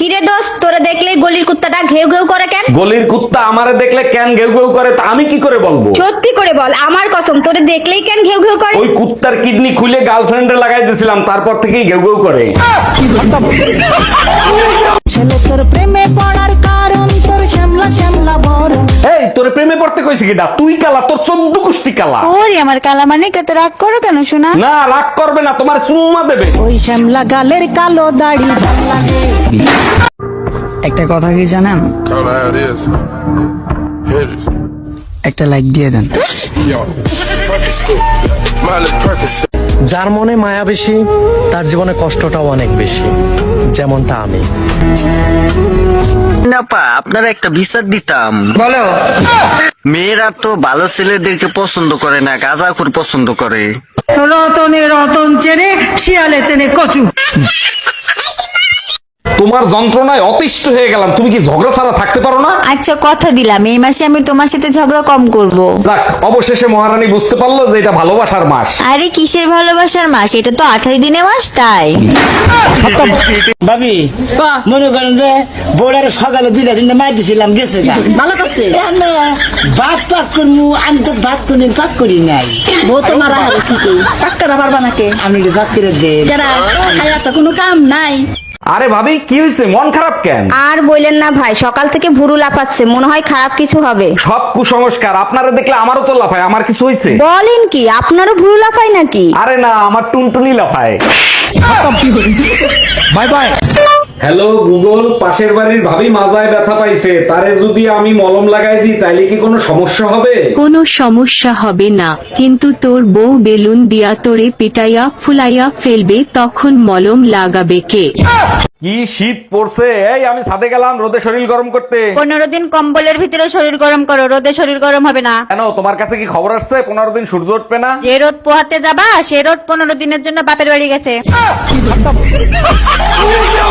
কিরে দোস্ত তোরে দেখলে গলির কুত্তাটা ঘেউ ঘেউ করে কেন? গলির কুত্তা আমারে দেখলে কেন ঘেউ ঘেউ করে? তা আমি কি করে বলব? সত্যি করে বল আমার কসম তোরে দেখলেই কেন ঘেউ ঘেউ করে? ওই কুত্তার কিডনি খুলে গার্লফ্রেন্ডে লাগাই দিয়েছিলাম তারপর থেকেই ঘেউ ঘেউ করে। ছেলে তোর প্রেমে পড়ার কারণ তোর শ্যামলা শ্যামলা বরণ। এই তোর প্রেমে পড়তে কইছি কিটা তুই কালা তোর চোদ্দ কুষ্টি কালা। ওরে আমার কালা মানে কত রাগ করো কেন শোনা না রাগ করবে না তোমার চুম্মা দেবে। ওই শ্যামলা গালের কালো দাড়ি ভালো লাগে একটা কথা কি জানেন. একটা লাইক দিয়ে দেন. যার মনে মায়া বেশি তার জীবনে কষ্টটাও অনেক বেশি। যেমনটা আমি। নাপা আপনারা একটা বিচার দিতাম। বলো। মেয়েরা তো ভালো ছেলেদেরকে পছন্দ করে না গাঁজাখুর পছন্দ করে। রতনে রতন চেনে শিয়ালে চেনে কচু। তোমার যন্ত্রণায় অতিষ্ঠ হয়ে গেলাম। তুমি কি ঝগড়া ছাড়া থাকতে পারো না? আচ্ছা কথা দিলাম। এই মাসে আমি তোমার সাথে ঝগড়া কম করব। যাক অবশেষে মহারানী বুঝতে পারল যে এটা ভালোবাসার মাস। আরে কিসের ভালোবাসার মাস? এটা তো আঠাশ দিনের মাস তাই? ভাবি মনে করেন যে বোর্ডারে সকালে দুইটা দিন মার দিছিলাম গেছে গা। ভালো করছে? ভাত পাক করমু আমি তো ভাত কোনদিন পাক করি নাই। বউ তো মারা ঠিকই। টাক্কারা পারবা নাকি? আমি ভাত করে দে কোনো কাম নাই। আরে ভাবি কি হয়েছে মন খারাপ কেন? আর বললেন না ভাই সকাল থেকে ভুরু লাফাচ্ছে মনে হয় খারাপ কিছু হবে। সব কুসংস্কার আপনারা দেখলে আমারও তো লাফায় আমার কিছু হয়েছে বলেন কি আপনারও ভুরু লাফায় নাকি? আরে না আমার টুনটুনি লাফায়। Bye bye. হ্যালো গুগল পাশের বাড়ির ভাবি মাজায় ব্যথা পাইছে। তারে যদি আমি মলম লাগাই দিই তাইলে কি কোনো সমস্যা হবে? কোনো সমস্যা হবে না। কিন্তু তোর বউ বেলুন দিয়া তোরে পিটাইয়া ফুলাইয়া ফেলবে তখন মলম লাগাবে কে? কি শীত পড়ছে? এই আমি ছাদে গেলাম রোদে শরীর গরম করতে। পনেরো দিন কম্বলের ভিতরে শরীর গরম করো রোদে শরীর গরম হবে না। কেন তোমার কাছে কি খবর আসছে? পনেরো দিন সূর্য উঠবে না? যে রোদ পোহাতে যাবা সে রোদ পনেরো দিনের জন্য বাপের বাড়ি গেছে।